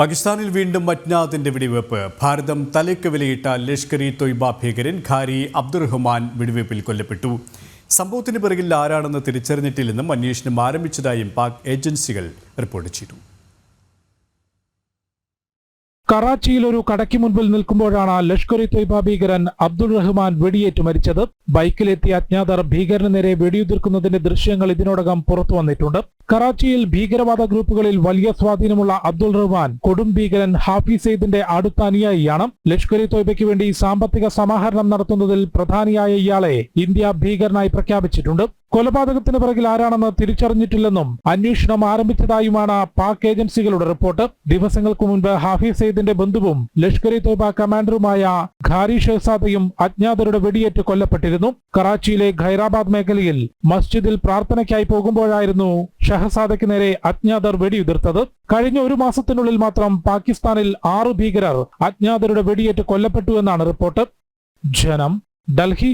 പാകിസ്ഥാനിൽ വീണ്ടും അജ്ഞാതിന്റെ വെടിവെപ്പ്. ഭാരതം തലയ്ക്ക് വിലയിട്ട ലഷ്കർ ഇ തൊയ്ബ ഭീകരൻ ഖാരി അബ്ദുറഹ്മാൻ വെടിവെപ്പിൽ കൊല്ലപ്പെട്ടു. സംഭവത്തിന് പിറകിൽ ആരാണെന്ന് തിരിച്ചറിഞ്ഞിട്ടില്ലെന്നും അന്വേഷണം ആരംഭിച്ചതായും പാക് ഏജൻസികൾ റിപ്പോർട്ട് ചെയ്തു. കറാച്ചിയിൽ ഒരു കടയ്ക്ക് മുൻപിൽ നിൽക്കുമ്പോഴാണ് ലഷ്കർ ഇ തൊയ്ബ ഭീകരൻ അബ്ദുൾ റഹ്മാൻ വെടിയേറ്റ് മരിച്ചത്. ബൈക്കിലെത്തിയ അജ്ഞാതർ ഭീകരന് നേരെ വെടിയുതിർക്കുന്നതിന്റെ ദൃശ്യങ്ങൾ ഇതിനോടകം പുറത്തു വന്നിട്ടുണ്ട്. കറാച്ചിയിൽ ഭീകരവാദ ഗ്രൂപ്പുകളിൽ വലിയ സ്വാധീനമുള്ള അബ്ദുൾ റഹ്മാൻ കൊടും ഭീകരൻ ഹാഫിസ് സെയ്ദിന്റെ അടുത്ത അനുയായിയാണ്. ലഷ്കർ ഇ തൊയ്ബയ്ക്ക് വേണ്ടി സാമ്പത്തിക സമാഹരണം നടത്തുന്നതിൽ പ്രധാനിയായ ഇയാളെ ഇന്ത്യ ഭീകരനായി പ്രഖ്യാപിച്ചിട്ടുണ്ട്. കൊലപാതകത്തിന് പിറകിൽ ആരാണെന്ന് തിരിച്ചറിഞ്ഞിട്ടില്ലെന്നും അന്വേഷണം ആരംഭിച്ചതായുമാണ് പാക് ഏജൻസികളുടെ റിപ്പോർട്ട്. ദിവസങ്ങൾക്ക് മുൻപ് ഹാഫിസ് സെയ്ദിന്റെ ബന്ധുവും ലഷ്കർ ഇ തോയ്ബ കമാൻഡറുമായ ഖാരി ഷെഹ്സാദയും അജ്ഞാതരുടെ വെടിയേറ്റ് കൊല്ലപ്പെട്ടിരുന്നു. കറാച്ചിയിലെ ഖൈറാബാദ് മേഖലയിൽ മസ്ജിദിൽ പ്രാർത്ഥനയ്ക്കായി പോകുമ്പോഴായിരുന്നു ഷഹസാദയ്ക്ക് നേരെ അജ്ഞാതർ വെടിയുതിർത്തത്. കഴിഞ്ഞ ഒരു മാസത്തിനുള്ളിൽ മാത്രം പാകിസ്ഥാനിൽ ആറു ഭീകരർ അജ്ഞാതരുടെ വെടിയേറ്റ് കൊല്ലപ്പെട്ടു എന്നാണ് റിപ്പോർട്ട്. ജനം ഡൽഹി